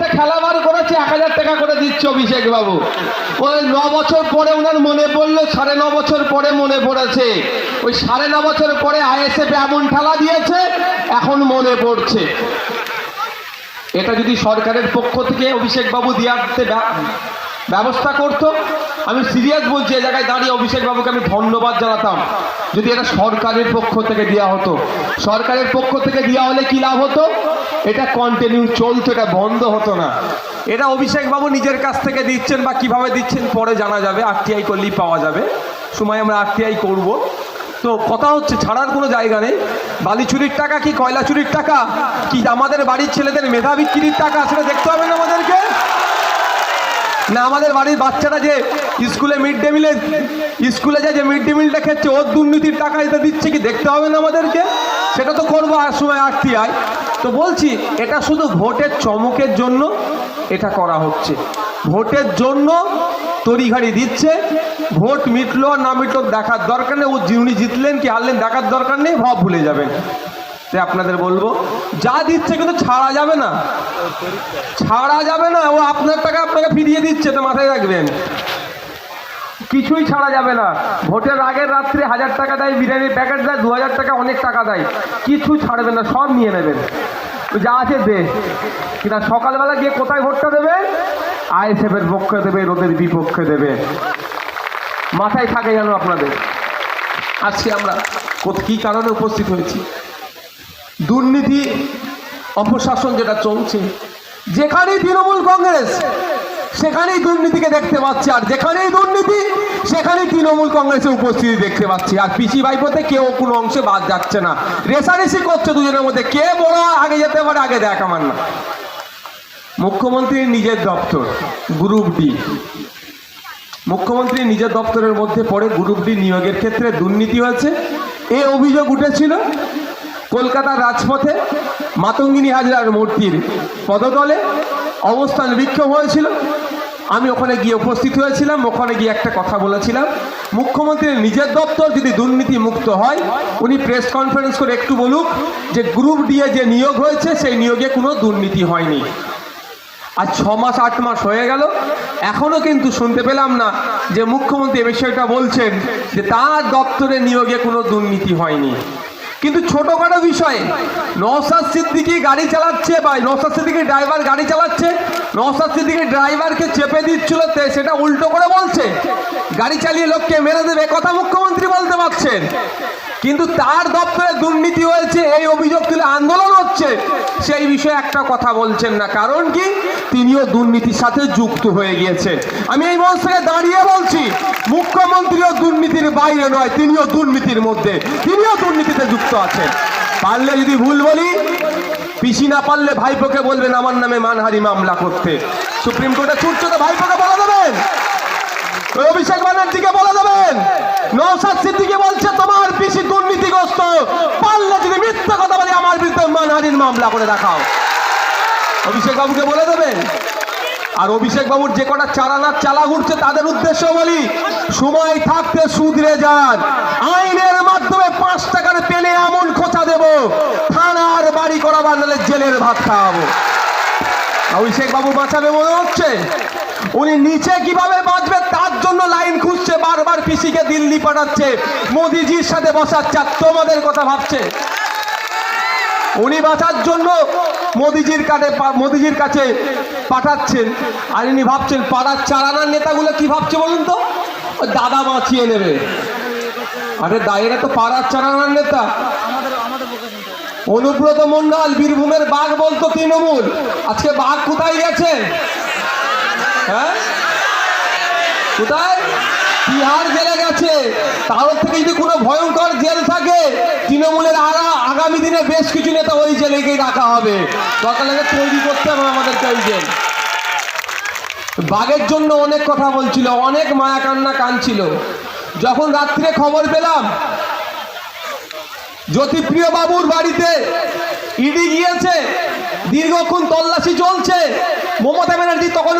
একটা খেলা বার করেছে, এক হাজার টাকা করে দিচ্ছে অভিষেক বাবু। ওই ন বছর পরে ওনার মনে পড়ল, সাড়ে ন বছর পরে মনে পড়েছে। ওই সাড়ে ন বছর পরে আইএসএফ এমন খেলা দিয়েছে, এখন মনে পড়ছে। এটা যদি সরকারের পক্ষ থেকে অভিষেক বাবু দিয়াতে ব্যবস্থা করতো, আমি সিরিয়াস বলছি এই জায়গায় দাঁড়িয়ে অভিষেক বাবুকে আমি ধন্যবাদ জানাতাম। যদি এটা সরকারের পক্ষ থেকে দেওয়া হতো। সরকারের পক্ষ থেকে দেওয়া হলে কি লাভ হতো? এটা কন্টিনিউ চলতো, এটা বন্ধ হতো না। এটা অভিষেক বাবু নিজের কাছ থেকে দিচ্ছেন বা কীভাবে দিচ্ছেন পরে জানা যাবে আরটিআই করলেই পাওয়া যাবে। সময় আমরা আরটিআই করব। তো কথা হচ্ছে, ছাড়ার কোনো জায়গা নেই। বালি চুরির টাকা কি কয়লা চুরির টাকা? কি আমাদের বাড়ির ছেলেদের মেধা বিক্রির টাকা সেটা দেখতে হবে না আমাদেরকে? না, আমাদের বাড়ির বাচ্চারা যে স্কুলে মিড ডে মিলে স্কুলে যায় যে মিড ডে মিলটা খেচ্ছে, ওর দুর্নীতির টাকা এটা দিচ্ছে কি, দেখতে হবে না আমাদেরকে? সেটা তো করব, আর সময় আরটিআই তো বলছি, এটা শুধু ভোটের চমকের জন্য এটা করা হচ্ছে। ভোটের জন্য তড়িঘাড়ি দিচ্ছে, ভোট মিটলো আর না মিটলো দেখার দরকার নেই, ও উনি জিতলেন কি হারলেন দেখার দরকার নেই ভাব ভুলে যাবেন। তাই আপনাদের বলব, যা দিচ্ছে কিন্তু ছাড়া যাবে না। ছাড়া যাবে না, ও আপনার টাকা আপনাকে ফিরিয়ে দিচ্ছে, তো মাথায় রাখবেন। কিছুই ছাড়া যাবে না। ভোটের আগের রাত্রে হাজার টাকা দেয় বিরিয়ানির প্যাকেট দেয় দু হাজার টাকা অনেক টাকা দেয়। কিছু ছাড়বে না, সব নিয়ে নেবেন। যা আছে দে। কিনা সকালবেলা গিয়ে কোথায় ভোটটা দেবে? আইএসএফের পক্ষে দেবে, রোদের বিপক্ষে দেবে। মাথায় থাকে যেন আপনাদের। আজকে আমরা কি কারণে উপস্থিত হয়েছি? দুর্নীতি, অপশাসন যেটা চলছে, যেখানেই তৃণমূল কংগ্রেস সেখানেই দুর্নীতিকে দেখতে পাচ্ছি, আর যেখানেই দুর্নীতি, সেখানেই তৃণমূল কংগ্রেসের উপস্থিতি দেখতে পাচ্ছি। আর পিসি ভাইপোতে কেউ কোনো অংশে বাদ যাচ্ছে না। রেসারেসি করছে দুজনের মধ্যে। কে বড় আগে যেতে পারে, আগে দেখ আমার না। মুখ্যমন্ত্রীর নিজের দপ্তর, গ্রুপ ডি। মুখ্যমন্ত্রী নিজের দপ্তরের মধ্যে পড়ে গ্রুপ ডি নিয়োগের ক্ষেত্রে দুর্নীতি হয়েছে। এ অভিযোগ উঠেছিল। কলকাতার রাজপথে মাতঙ্গিনী হাজরার মূর্তির পদতলে অবস্থান বিক্ষোভ হয়েছিল। আমি ওখানে গিয়ে উপস্থিত হয়েছিলাম, ওখানে গিয়ে একটা কথা বলেছিলাম। মুখ্যমন্ত্রীর নিজের দপ্তর যদি দুর্নীতি মুক্ত হয়, উনি প্রেস কনফারেন্স করে একটু বলুক যে গ্রুপ দিয়ে যে নিয়োগ হয়েছে, সেই নিয়োগে কোনো দুর্নীতি হয়নি। আর ছ মাস, আট মাস হয়ে গেল। এখনও কিন্তু শুনতে পেলাম না যে মুখ্যমন্ত্রী এ বিষয়টা বলছেন যে তার দপ্তরে নিয়োগে কোনো দুর্নীতি হয়নি। কিন্তু ছোটখাটো বিষয়ে নওসাদ সিদ্দিকি গাড়ি চালাচ্ছে বা নওসাদ সিদ্দিকি ড্রাইভার গাড়ি চালাচ্ছে নওসাদ সিদ্দিকি ড্রাইভারকে চেপে দিচ্ছিল সেটা উল্টো করে বলছে। গাড়ি চালিয়ে লোককে মেরে দেবে, কথা মুখ্যমন্ত্রী বলতে পারছেন। কিন্তু তার দপ্তরে দুর্নীতি হয়েছে, এই অভিযোগ তুলে আন্দোলন হচ্ছে। সেই বিষয়ে একটা কথা বলছেন না, কারণ কি? তিনিও দুর্নীতির সাথে যুক্ত হয়ে গিয়েছে। আমি এই মঞ্চ থেকে দাঁড়িয়ে বলছি, মুখ্যমন্ত্রীও দুর্নীতির বাইরে নয়, তিনিও দুর্নীতির মধ্যে, তিনিও দুর্নীতিতে যুক্ত আছেন। পারলে যদি ভুল বলি, পিসি না পারলে ভাইপোকে বলবেন, আমার নামে মানহারি মামলা করতে। সুপ্রিম কোর্টে ছুটছে তো ভাইপোকে বলে দেবেন ওই অভিষেক ব্যানার্জিকে বলে দেবেন নৌসাদ সিদ্দিকে বলছে তোমার পিসি দুর্নীতিগ্রস্ত পারলে যদি মিথ্যা কথা আমার বিরুদ্ধে মানহানির মামলা করে দেখাও। অভিষেক বাবুকে বলে দেবেন? আর অভিষেক বাবুর যে কটা চালা ঘুরছে তাদের উদ্দেশ্য বলি, সময় থাকতে সুদরে যান। আইনের মাধ্যমে পাঁচ টাকার পেলে এমন খোঁচা দেব। থানার বাড়ি করা বানালে জেলের ভাত খাওয়াবো। অভিষেক বাবু বাঁচাবে মনে হচ্ছে? উনি নিচে কীভাবে বাঁচবে তার জন্য লাইন খুঁজছে, বারবার পিসিকে দিল্লি পাঠাচ্ছে। মোদিজির সাথে বসাচ্ছে তোমাদের কথা ভাবছে। উনি বাঁচার জন্য মোদিজির কাছে মোদিজির কাছে পাঠাচ্ছেন। আর ইনি ভাবছেন, পাড়ার চালানার নেতাগুলো কি ভাবছে বলুন তো? দাদা বাঁচিয়ে নেবে। আরে দায়েরা তো পাড়ার চালানার নেতা। অনুব্রত মন্ডল বীরভূমের বাঘ বলতো তৃণমূল। আজকে বাঘ কোথায় গেছে? হ্যাঁ? কোথায়? তিহার জেলে গেছে। তার থেকে যদি কোনো ভয়ঙ্কর জেল থাকে, তৃণমূলের আরা আগামী দিনে বেশ কিছু নেতা ওই জেলেকেই রাখা হবে। তৈরি করতে হবে আমাদেরকে ওই জেল। বাঘের জন্য অনেক কথা বলছিল, অনেক মায়া কান্না কানছিল। যখন রাত্রে খবর পেলাম জ্যোতিপ্রিয় বাবুর বাড়িতে ইডি গিয়েছে, দীর্ঘক্ষণ তল্লাশি চলছে। মমতা ব্যানার্জি তখন